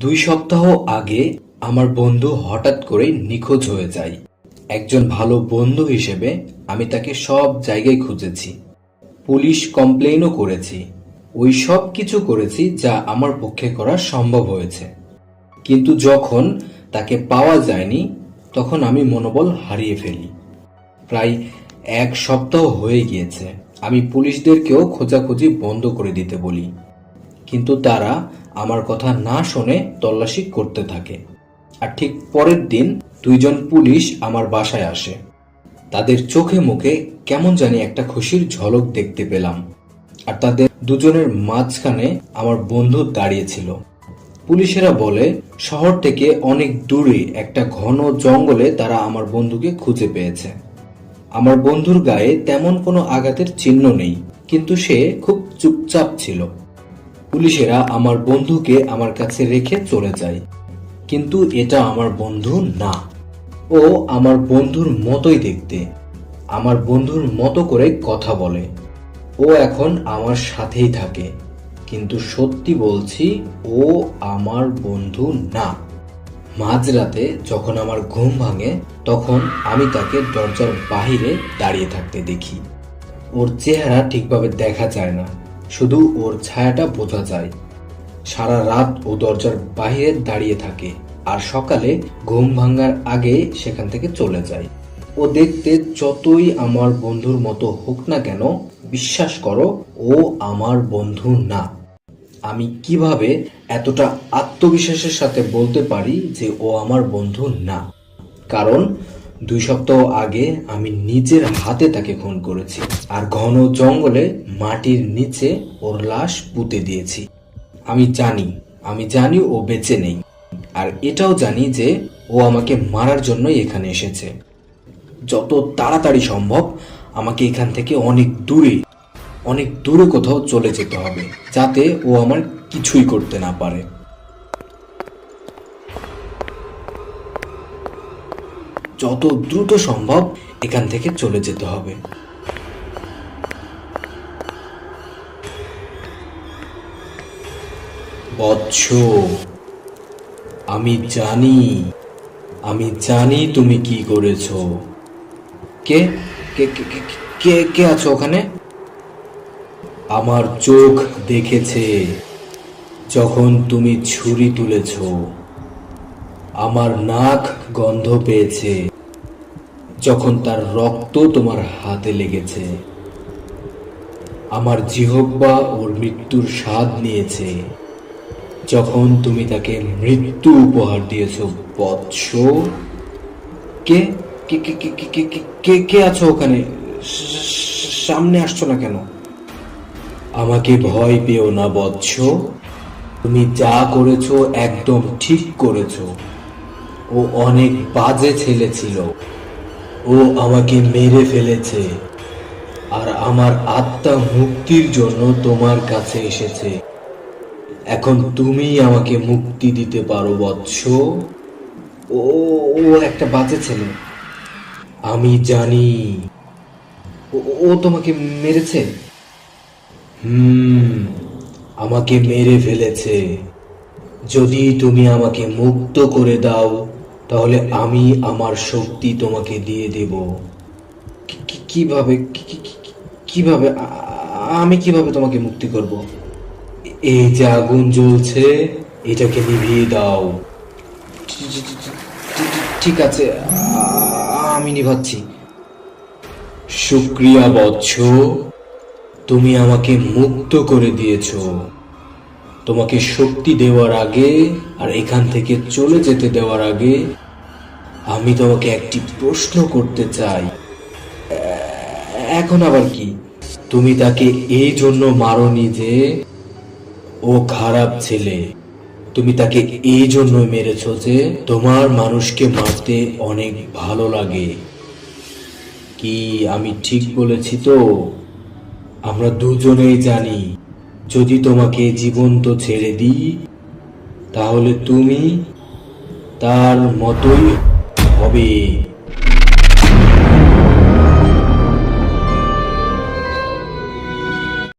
দুই সপ্তাহ আগে আমার বন্ধু হঠাৎ করে নিখোঁজ হয়ে যায়। একজন ভালো বন্ধু হিসেবে আমি তাকে সব জায়গায় খুঁজেছি। পুলিশ কমপ্লেইনও করেছি। ওই সব কিছু করেছি যা আমার পক্ষে করা সম্ভব হয়েছে। কিন্তু যখন তাকে পাওয়া যায়নি, তখন আমি মনোবল হারিয়ে ফেলি। প্রায় এক সপ্তাহ হয়ে গিয়েছে। আমি পুলিশদেরকেও খোঁজাখুঁজি বন্ধ করে দিতে বলি। কিন্তু তারা আমার কথা না শুনে তল্লাশি করতে থাকে। আর ঠিক পরের দিন দুইজন পুলিশ আমার বাসায় আসে। তাদের চোখে মুখে কেমন জানি একটা খুশির ঝলক দেখতে পেলাম। আর তাদের দুজনের মাঝখানে আমার বন্ধু দাঁড়িয়েছিল পুলিশেরা বলে, শহর থেকে অনেক দূরে একটা ঘন জঙ্গলে তারা আমার বন্ধুকে খুঁজে পেয়েছে। আমার বন্ধুর গায়ে তেমন কোনো আঘাতের চিহ্ন নেই, কিন্তু সে খুব চুপচাপ ছিল। পুলিশেরা আমার বন্ধুকে আমার কাছে রেখে চলে যায়। কিন্তু এটা আমার বন্ধু না। ও আমার বন্ধুর মতোই দেখতে। আমার বন্ধুর মতো করে কথা বলে। ও এখন আমার সাথেই থাকে। কিন্তু সত্যি বলছি, ও আমার বন্ধু না। মাঝরাতে যখন আমার ঘুম ভাঙে, তখন আমি তাকে দরজার বাহিরে দাঁড়িয়ে থাকতে দেখি। ওর চেহারা ঠিকভাবে দেখা যায় না। শুধু ওর ছায়াটা বোঝা যায়। সারা রাত ও দরজার বাইরে দাঁড়িয়ে থাকে আর সকালে ঘুম ভাঙার আগে সেখান থেকে চলে যায়। ও দেখতে যতই আমার বন্ধুর মতো হোক না কেন, বিশ্বাস করো, ও আমার বন্ধু না। আমি কীভাবে এতটা আত্মবিশ্বাসের সাথে বলতে পারি যে ও আমার বন্ধু না? কারণ দুই সপ্তাহ আগে আমি নিজের হাতে তাকে খুন করেছি আর ঘন জঙ্গলে মাটির নিচে ওর লাশ পুঁতে দিয়েছি। আমি জানি আমি জানি ও বেঁচে নেই। আর এটাও জানি যে ও আমাকে মারার জন্যই এখানে এসেছে। যত তাড়াতাড়ি সম্ভব আমাকে এখান থেকে অনেক দূরে অনেক দূরে কোথাও চলে যেতে হবে, যাতে ও আমার কিছুই করতে না পারে। যত দ্রুত সম্ভব এখান থেকে চলে যেতে হবে। বৎস, আমি জানি আমি জানি তুমি কি করেছ। কে কে কে, কে- আছো ওখানে? আমার চোখ দেখেছে যখন তুমি ছুরি তুলেছ। আমার নাক গন্ধ পেয়েছে। যখন তার রক্ত তোমার হাতে লেগেছে, আমার জিহব্বা ওর মৃত্যুর স্বাদ নিয়েছে। যখন তুমি তাকে মৃত্যু উপহার দিয়েছ, বৎস কে কে কে কে আছো ওখানে? সামনে আসছো না কেন? আমাকে ভয় পেও না, বৎস। তুমি যা করেছ একদম ঠিক করেছ। ও অনেক বাজে ছেলে ছিল। ও আমাকে মেরে ফেলেছে। আর আমার আত্মা মুক্তির জন্য তোমার কাছে এসেছে। এখন তুমি আমাকে মুক্তি দিতে পারো, বৎস। ও ও একটা বাজে ছেলে। আমি জানি। ও- ও তোমাকে মেরেছে? হুম, আমাকে মেরে ফেলেছে। যদি তুমি আমাকে মুক্ত করে দাও তাহলে আমি আমার শক্তি তোমাকে দিয়ে দেব। কীভাবে কীভাবে আমি কীভাবে তোমাকে মুক্তি করব? এই যে আগুন জ্বলছে, এটাকে নিভিয়ে দাও। ঠিক- আছে আমি নিভাচ্ছি। শুক্রিয়া বৎস, তুমি আমাকে মুক্ত করে দিয়েছ। তোমাকে শক্তি দেওয়ার আগে আর এখান থেকে চলে যেতে দেওয়ার আগে আমি তোমাকে একটি প্রশ্ন করতে চাই। এখন আবার কি? তুমি তাকে এই জন্য মারনি যে ও খারাপ ছেলে। তুমি তাকে এই জন্য মেরেছ যে তোমার মানুষকে মারতে অনেক ভালো লাগে। কি আমি ঠিক বলেছি তো? আমরা দুজনেই জানি। যদি তোমাকে জীবন্ত ছেড়ে দিই তাহলে তুমি তার মতোই হবে।